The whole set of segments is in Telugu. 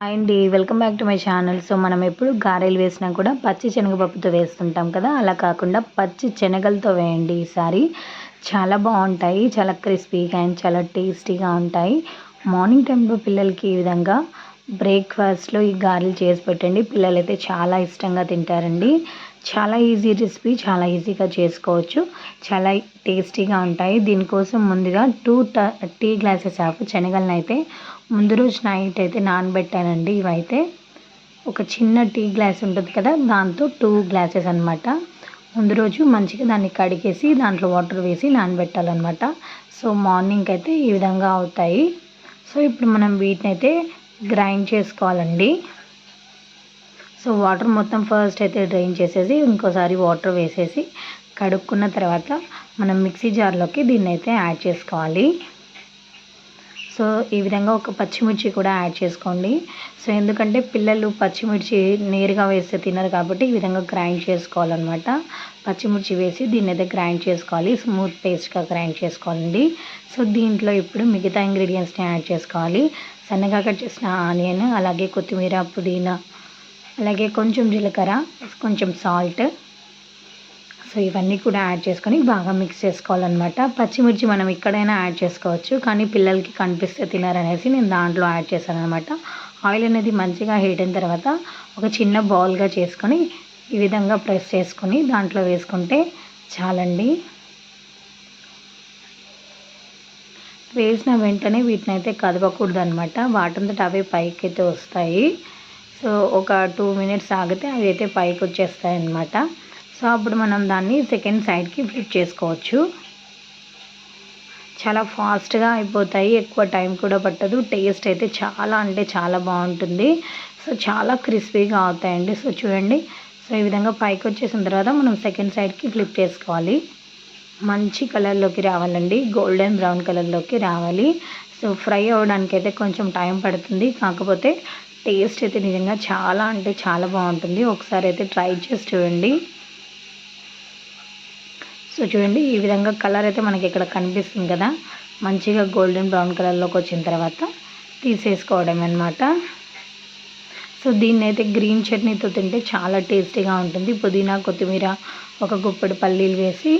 అండి welcome back to my channel so మనం ఎప్పుడు గారెలు వేసినా కూడా పచ్చి శనగపప్పుతో వేస్తుంటాం కదా. అలా కాకుండా పచ్చి శనగలతో వేయండి. ఈసారి చాలా బాగుంటాయి. చాలా క్రిస్పీగా అండ్ చాలా టేస్టీగా ఉంటాయి. మార్నింగ్ టైంలో పిల్లలకి ఈ విధంగా బ్రేక్ఫాస్ట్లో ఈ గారెలు చేసి పెట్టండి. పిల్లలు అయితే చాలా ఇష్టంగా తింటారండి. చాలా ఈజీ రెసిపీ చాలా ఈజీగా చేసుకోవచ్చు. చాలా టేస్టీగా ఉంటాయి. దీనికోసం ముందుగా టూ టీ గ్లాసెస్ ఆఫ్ శనగలను అయితే ముందు రోజు నైట్ అయితే నానబెట్టానండి. ఇవైతే ఒక చిన్న టీ గ్లాస్ ఉంటుంది కదా దాంతో టూ గ్లాసెస్ అనమాట ముందు రోజు మంచిగా దాన్ని కడిగేసి దాంట్లో వాటర్ వేసి నానబెట్టాలన్నమాట. సో మార్నింగ్ అయితే ఈ విధంగా అవుతాయి. సో ఇప్పుడు మనం వీటిని అయితే గ్రైండ్ చేసుకోవాలండి. సో వాటర్ మొత్తం ఫస్ట్ అయితే డ్రైన్ చేసేసి ఇంకోసారి వాటర్ వేసేసి కడుక్కున్న తర్వాత మనం మిక్సీ జార్లోకి దీన్ని అయితే యాడ్ చేసుకోవాలి. సో ఈ విధంగా ఒక పచ్చిమిర్చి కూడా యాడ్ చేసుకోండి. సో ఎందుకంటే పిల్లలు పచ్చిమిర్చి నేరుగా వేస్తే తినరు కాబట్టి ఈ విధంగా గ్రైండ్ చేసుకోవాలన్నమాట. పచ్చిమిర్చి వేసి దీన్ని అయితే గ్రైండ్ చేసుకోవాలి స్మూత్ పేస్ట్గా గ్రైండ్ చేసుకోవాలండి. సో దీంట్లో ఇప్పుడు మిగతా ఇంగ్రీడియంట్స్ని యాడ్ చేసుకోవాలి. సన్నగా కట్ చేసిన ఆనియన్ అలాగే కొత్తిమీర పుదీనా అలాగే కొంచెం జీలకర్ర కొంచెం సాల్ట్. సో ఇవన్నీ కూడా యాడ్ చేసుకొని బాగా మిక్స్ చేసుకోవాలన్నమాట. పచ్చిమిర్చి మనం ఎక్కడైనా యాడ్ చేసుకోవచ్చు కానీ పిల్లలకి కనిపిస్తే తినారనేసి నేను దాంట్లో యాడ్ చేశాను అనమాట ఆయిల్ అనేది మంచిగా హీట్ అయిన తర్వాత ఒక చిన్న బౌల్గా చేసుకొని ఈ విధంగా ప్రెస్ చేసుకొని దాంట్లో వేసుకుంటే చాలండి. వేసిన వెంటనే వీటిని అయితే కదపకూడదు అనమాట వాటంతట అవే పైకి అయితే వస్తాయి. సో ఒక టూ మినిట్స్ ఆగితే అవి అయితే పైకి వచ్చేస్తాయి అన్నమాట సో అప్పుడు మనం దాన్ని సెకండ్ సైడ్కి ఫ్లిప్ చేసుకోవచ్చు. చాలా ఫాస్ట్గా అయిపోతాయి ఎక్కువ టైం కూడా పట్టదు. టేస్ట్ అయితే చాలా అంటే చాలా బాగుంటుంది. సో చాలా క్రిస్పీగా అవుతాయండి. సో చూడండి. సో ఈ విధంగా పైకి వచ్చేసిన తర్వాత మనం సెకండ్ సైడ్కి ఫ్లిప్ చేసుకోవాలి. మంచి కలర్లోకి రావాలండి. గోల్డెన్ బ్రౌన్ కలర్లోకి రావాలి. సో ఫ్రై అవ్వడానికి అయితే కొంచెం టైం పడుతుంది. కాకపోతే టేస్ట్ అయితే నిజంగా చాలా అంటే చాలా బాగుంటుంది. ఒకసారి అయితే ట్రై చేసి చూడండి. సో చూడండి ఈ విధంగా కలర్ అయితే మనకి ఇక్కడ కనిపిస్తుంది కదా. మంచిగా గోల్డెన్ బ్రౌన్ కలర్లోకి వచ్చిన తర్వాత తీసేసుకోవడం అనమాట సో దీన్ని అయితే గ్రీన్ చట్నీతో తింటే చాలా టేస్టీగా ఉంటుంది. పుదీనా కొత్తిమీర ఒక గుప్పెడు పల్లీలు వేసి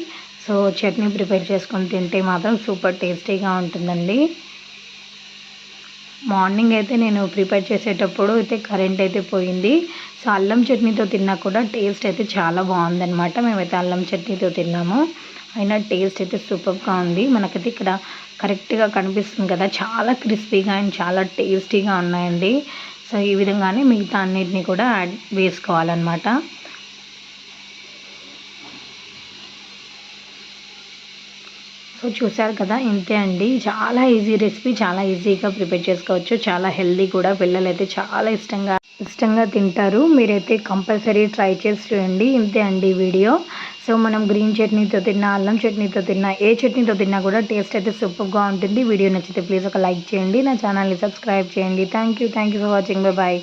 సో చట్నీ ప్రిపేర్ చేసుకొని తింటే మాత్రం సూపర్ టేస్టీగా ఉంటుందండి. మార్నింగ్ అయితే నేను ప్రిపేర్ చేసేటప్పుడు అయితే కరెంట్ అయితే పోయింది. సో అల్లం చట్నీతో తిన్నా కూడా టేస్ట్ అయితే చాలా బాగుందనమాట మేమైతే అల్లం చట్నీతో తిన్నాము. అయినా టేస్ట్ అయితే సూపర్గా ఉంది. మనకైతే ఇక్కడ కరెక్ట్గా కనిపిస్తుంది కదా చాలా క్రిస్పీగా అండ్ చాలా టేస్టీగా ఉన్నాయండి. సో ఈ విధంగానే మిగతా అన్నిటిని కూడా యాడ్ వేసుకోవాలన్నమాట. సో చూసారు కదా ఇంతే అండి. చాలా ఈజీ రెసిపీ చాలా ఈజీగా ప్రిపేర్ చేసుకోవచ్చు. చాలా హెల్దీ కూడా పిల్లలు అయితే చాలా ఇష్టంగా ఇష్టంగా తింటారు. మీరైతే కంపల్సరీ ట్రై చేసి చూడండి. ఇంతే అండి వీడియో. సో మనం గ్రీన్ చట్నీతో తిన్నా అల్లం చట్నీతో తిన్నా ఏ చట్నీతో తిన్నా కూడా టేస్ట్ అయితే సూపర్గా ఉంటుంది. వీడియో నచ్చితే ప్లీజ్ ఒక లైక్ చేయండి. నా ఛానల్ని సబ్స్క్రైబ్ చేయండి. Thank you thank you for watching bye bye